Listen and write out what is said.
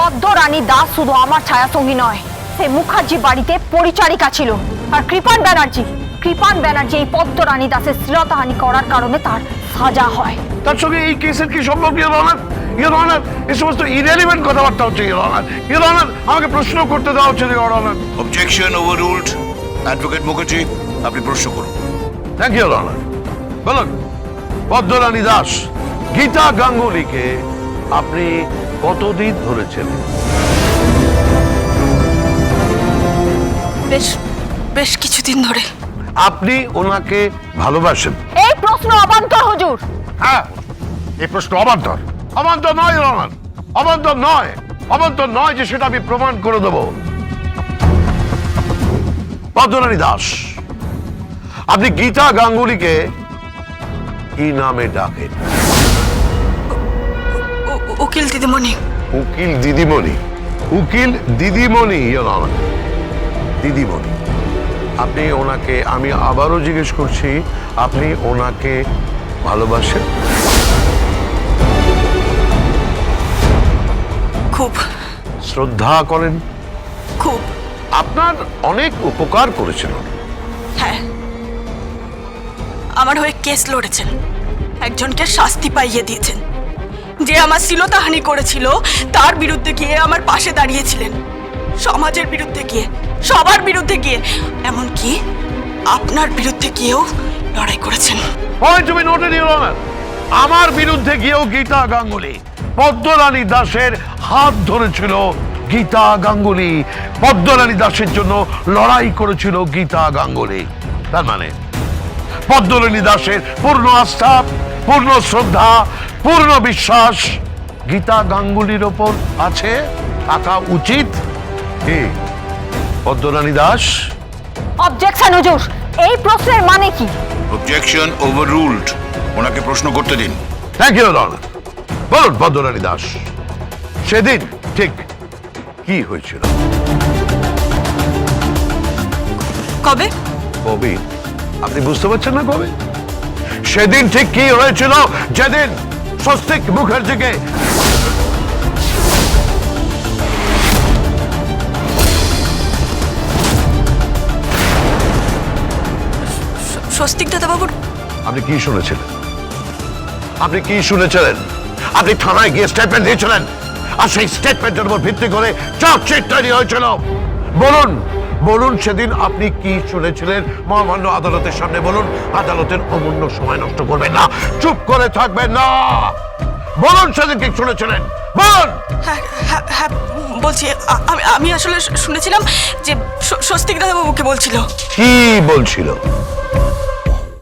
পদ্ম রানী দাস শুধু আমার ছায়াসঙ্গী নয় সে মুখার্জি বাড়িতে পরিচারিকা ছিল। আর কৃপান ব্যানার্জি কৃপান ব্যানার্জি এই পদ্ম রানী দাসের শ্লীলতাহানি করার কারণে তার সাজা হয়। তার সঙ্গে এই কেসের কি সম্পর্ক ইয়োর অনার ইয়োর অনার এই সমস্ত ইরেলিভেন্ট কথাবার্তা হচ্ছে ইয়োর অনার ইয়োর অনার আমাকে প্রশ্ন করতে দেওয়া হচ্ছে your honour objection overruled advocate Mukherjee আপনি প্রশ্ন করুন। থ্যাংক ইউ অনার বলুন পদ্মরানী দাস গীতা গাঙ্গুলিকে আপনি কতদিন ধরেছেন বেশ বেশ কিছুদিন ধরে। আপনি ওনাকে ভালোবাসেন। এই প্রশ্ন অবান্তর হুজুর। হ্যাঁ এই প্রশ্ন অবান্তর। অবান্তর নয় রমান অবান্তর নয়। অবান্তর নয় যে সেটা আমি প্রমাণ করে দেব। পদ্মরানী দাস আপনি গীতা গাঙ্গুলিকে কি নামে ডাকেন? উকিল দিদিমণি। উকিল দিদিমণি। উকিল দিদিমণি Honor. দিদিমণি। আপনি ওনাকে আমি আবারও জিজ্ঞেস করছি আপনি ওনাকে ভালোবাসেন? খুব। শ্রদ্ধা করেন? খুব। আপনার অনেক উপকার করেছেন হ্যাঁ। আমার হয়ে কেস লড়েছেন। একজনকে শাস্তি পাইয়ে দিয়েছেন। যে আমার শ্লীলতাহানি করেছিল, তার বিরুদ্ধে গিয়ে আমার পাশে দাঁড়িয়েছিলেন। সমাজের বিরুদ্ধে গিয়ে, সবার বিরুদ্ধে গিয়ে, এমনকি আপনার বিরুদ্ধে গিয়েও লড়াই করেছেন। Point to be noted your honour আমার বিরুদ্ধে গিয়েও গীতা গাঙ্গুলি পদ্মরানী দাসের হাত ধরেছিল গীতা গাঙ্গুলি পদ্মরানী দাসের জন্য লড়াই করেছিল গীতা গাঙ্গুলি। তার মানে পদ্মরানী দাসের পূর্ণ আস্থা, পূর্ণ শ্রদ্ধা পূর্ণ বিশ্বাস গীতা গাঙ্গুলির ওপর আছে থাকা উচিত। কি পদ্মরানী দাস। অবজেকশন হুজুর। এই প্রশ্নের মানে কি? অবজেকশন ওভাররুলড ওনাকে প্রশ্ন করতে দিন। থ্যাংক ইউ রন বলুন পদ্মরানী দাস সেদিন ঠিক কি হয়েছিল? কবে? কবি? আপনি বুঝতে পারছেন না কবি? সেদিন ঠিক কি হয়েছিল? যেদিন স্বস্তিক মুখার্জিকে স্বস্তিক দাদাবাবুর আপনি কি শুনেছিলেন? আপনি কি শুনেছিলেন? আপনি থানায় গিয়ে স্টেটমেন্ট দিয়েছিলেন? আর সেই স্টেটমেন্টের উপর ভিত্তি করে চার্জশিট তৈরি হয়েছিল। বলুন বলুন সেদিন আপনি কি শুনেছিলেন? মহামান্য আদালতের সামনে বলুন আদালতের অমূল্য সময় নষ্ট করবেন না। চুপ করে থাকবেন না। বলুন সেদিন কি শুনেছিলেন? বলুন! হ্যাঁ হ্যাঁ হ্যাঁ বলছি আমি আমি আসলে শুনেছিলাম যে স্বস্তিক দাদা বাবুকে বলছিল। কি বলছিল?